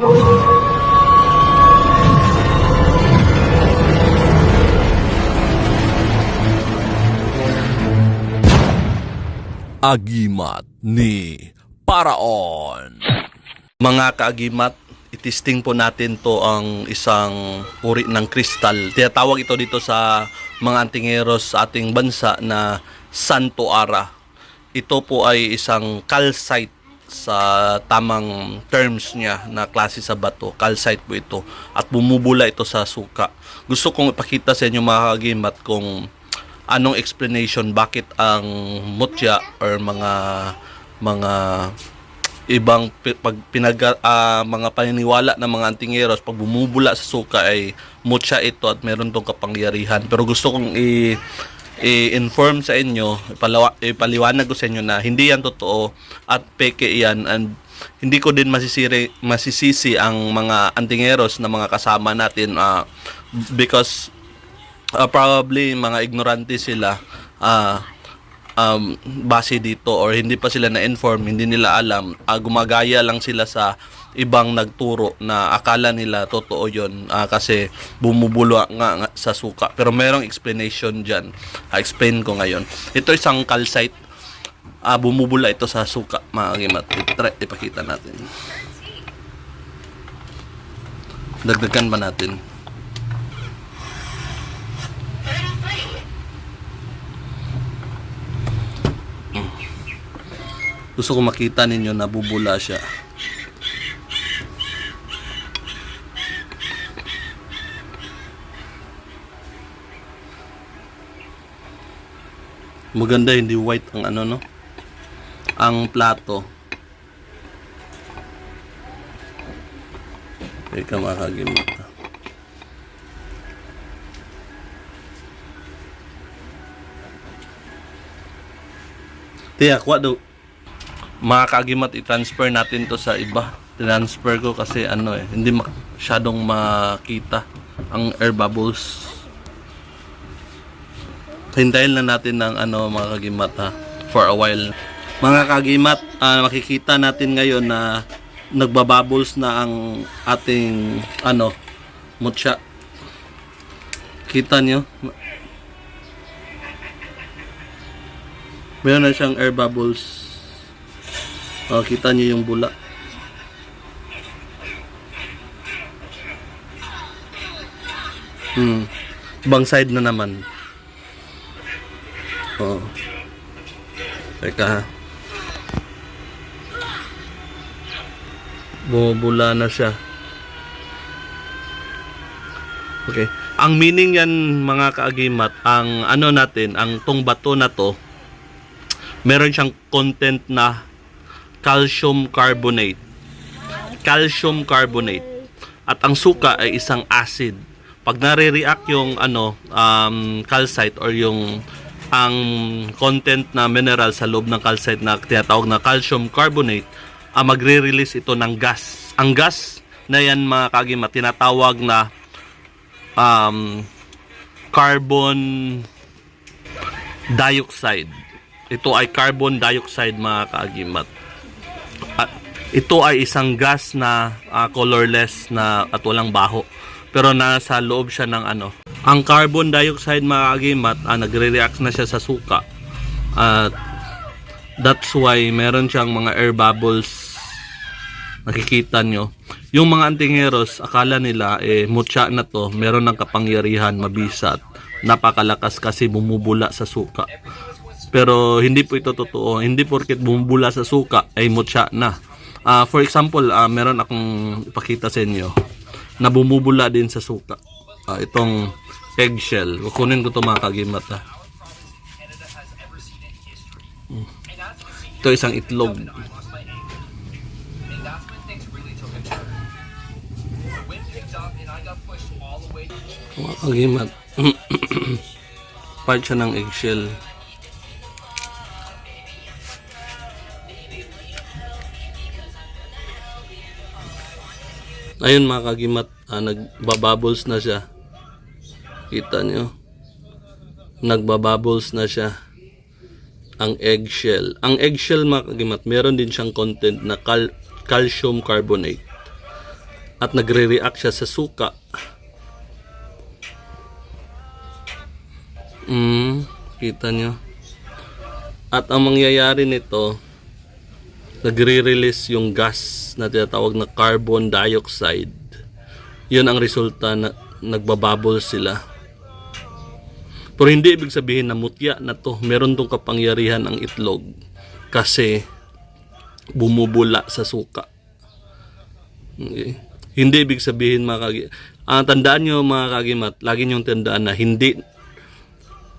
Agimat ni Paraon. Mga kaagimat, itisting po natin to ang isang uri ng kristal. Tinatawag ito dito sa mga antingeros sa ating bansa na Santo Ara. Ito po ay isang calcite sa tamang terms niya na klase sa bato. Calcite po ito. At bumubula ito sa suka. Gusto kong ipakita sa inyo mga kaagimat kung anong explanation bakit ang mutya or mga mga ibang pag pinag ah, mga paniniwala ng mga antingeros pag bumubula sa suka ay mutya ito at meron tong kapangyarihan pero gusto kong i i-inform sa inyo ipalawa, ipaliwanag ko sa inyo na hindi yan totoo at peke yan and hindi ko din masisiri, masisisi ang mga antingeros na mga kasama natin ah, because uh, probably mga ignorante sila ah um, base dito or hindi pa sila na-inform, hindi nila alam, ah, gumagaya lang sila sa ibang nagturo na akala nila totoo yon kasi bumubulo nga, nga sa suka. Pero merong explanation dyan. Ah, explain ko ngayon. Ito isang calcite. Ah, bumubula ito sa suka, mga gimat. Try, ipakita natin. Dagdagan ba natin? Gusto ko makita ninyo na bubula siya. Maganda hindi white ang ano no. Ang plato. Teka makagimit. Tiyak, what do? Mga kagimat i-transfer natin to sa iba. Transfer ko kasi ano eh, hindi masyadong makita ang air bubbles. Hintayin lang natin ng ano mga kagimat ha, for a while. Mga kagimat, ah, makikita natin ngayon na nagbabubbles na ang ating ano, mutya. Kita nyo? Meron na siyang air bubbles. Oh, kita niyo yung bula. Hmm. Ibang side na naman. Oh. Teka ha. Bumubula na siya. Okay. Ang meaning yan mga kaagimat, ang ano natin, ang tong bato na to, meron siyang content na calcium carbonate. Calcium carbonate. At ang suka ay isang acid. Pag nare-react yung ano um, calcite or yung ang content na mineral sa loob ng calcite na tinatawag na calcium carbonate, ah, magre-release ito ng gas. Ang gas na yan mga kagima tinatawag na um, carbon dioxide. Ito ay carbon dioxide mga kaagimat. At ito ay isang gas na ah, colorless na at walang baho. Pero nasa loob siya ng ano. Ang carbon dioxide mga kaagimat, ah, nagre-react na siya sa suka. At that's why meron siyang mga air bubbles nakikita nyo. Yung mga antingeros, akala nila eh mutya na to, meron ng kapangyarihan, mabisat, napakalakas kasi bumubula sa suka. Pero hindi po ito totoo. Hindi porket bumubula sa suka ay mutya na. Ah, for example, ah, meron akong ipakita sa inyo na bumubula din sa suka. Ah, itong eggshell. Kukunin ko ito mga kagimat ha. Ito isang itlog. Mga kagimat. Part siya ng eggshell. Ayun mga kagimat, ah, nagbabubbles na siya. Kita niyo? Nagbabubbles na siya. Ang eggshell. Ang eggshell mga kagimat, meron din siyang content na cal- calcium carbonate. at nagre-react siya sa suka. Mm, kita nyo. At ang mangyayari nito, nagre-release yung gas na tinatawag na carbon dioxide. Yun ang resulta na nagbabubble sila. Pero hindi ibig sabihin na mutya na to. Meron tong kapangyarihan ang itlog. Kasi bumubula sa suka. Okay. Hindi ibig sabihin mga kagi... Ang tandaan nyo mga kagimat, lagi nyo tandaan na hindi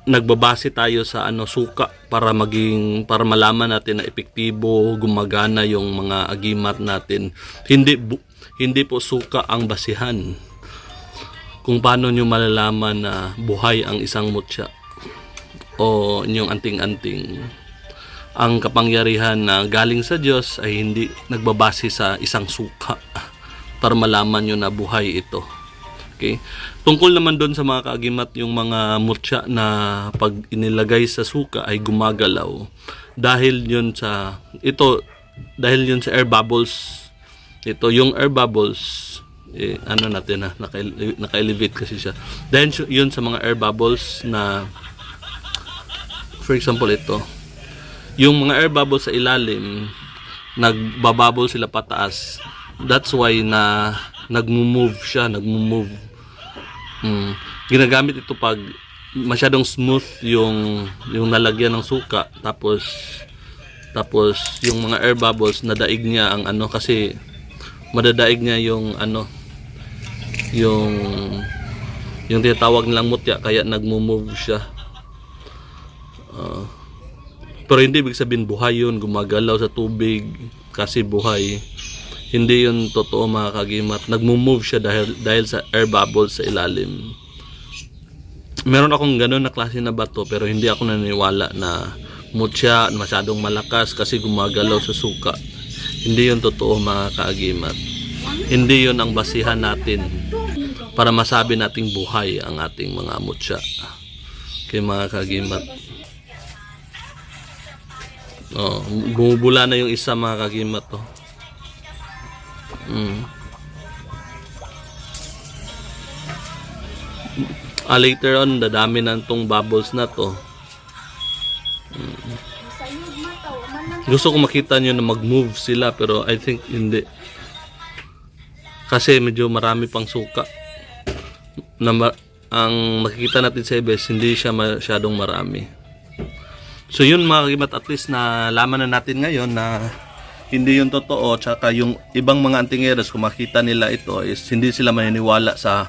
nagbabase tayo sa ano suka para maging para malaman natin na epektibo gumagana yung mga agimat natin. Hindi bu- hindi po suka ang basihan. Kung paano nyo malalaman na buhay ang isang mutya o inyong anting-anting. Ang kapangyarihan na galing sa Diyos ay hindi nagbabase sa isang suka para malaman nyo na buhay ito Okay? Tungkol naman doon sa mga kaagimat, yung mga mutya na pag inilagay sa suka ay gumagalaw. Dahil yun sa, ito, dahil yun sa air bubbles, ito, yung air bubbles, eh, ano natin na, naka, naka-elevate kasi siya. Dahil yun sa mga air bubbles na, for example, ito, yung mga air bubbles sa ilalim, nagbabubble sila pataas. That's why na nagmo-move siya, nagmo-move Mm. Ginagamit ito pag masyadong smooth yung yung nalagyan ng suka tapos tapos yung mga air bubbles nadaig niya ang ano kasi madadaig niya yung ano yung yung tinatawag nilang mutya kaya nagmo-move siya. Ah. pero hindi ibig sabihin buhay yun, gumagalaw sa tubig kasi buhay. Hindi yun totoo mga kagimat. Nagmo-move siya dahil, dahil sa air bubbles sa ilalim. Meron akong ganun na klase na bato pero hindi ako naniniwala na mutya masyadong malakas kasi gumagalaw sa suka. Hindi yun totoo mga kaagimat. Hindi yun ang basihan natin para masabi nating buhay ang ating mga mutya. Kaya mga kagimat. Oh, bumubula na yung isa mga kagimat oh. Mm. Ah, later on, dadami na tong bubbles na to. Gusto ko makita nyo na mag-move sila pero I think hindi. Kasi medyo marami pang suka. Na ma- ang makikita natin sa ibes, hindi siya masyadong marami. So yun mga kagimat, at least na laman na natin ngayon na hindi yun totoo tsaka yung ibang mga antingeros kung makita nila ito is hindi sila maniniwala sa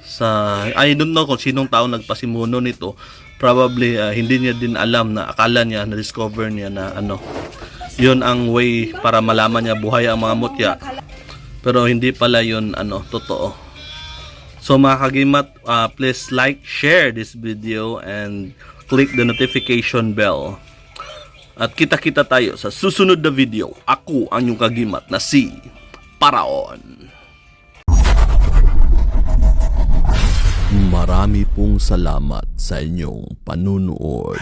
sa I don't know kung sinong tao nagpasimuno nito. Probably ah, hindi niya din alam na akala niya na discover niya na ano yun ang way para malaman niya buhay ang mga mutya. Pero hindi pala yun ano totoo. So mga kagimat ah, please like share this video and click the notification bell at kita-kita tayo sa susunod na video. Ako ang yung kagimat na si Paraon. Marami pong salamat sa inyong panunood.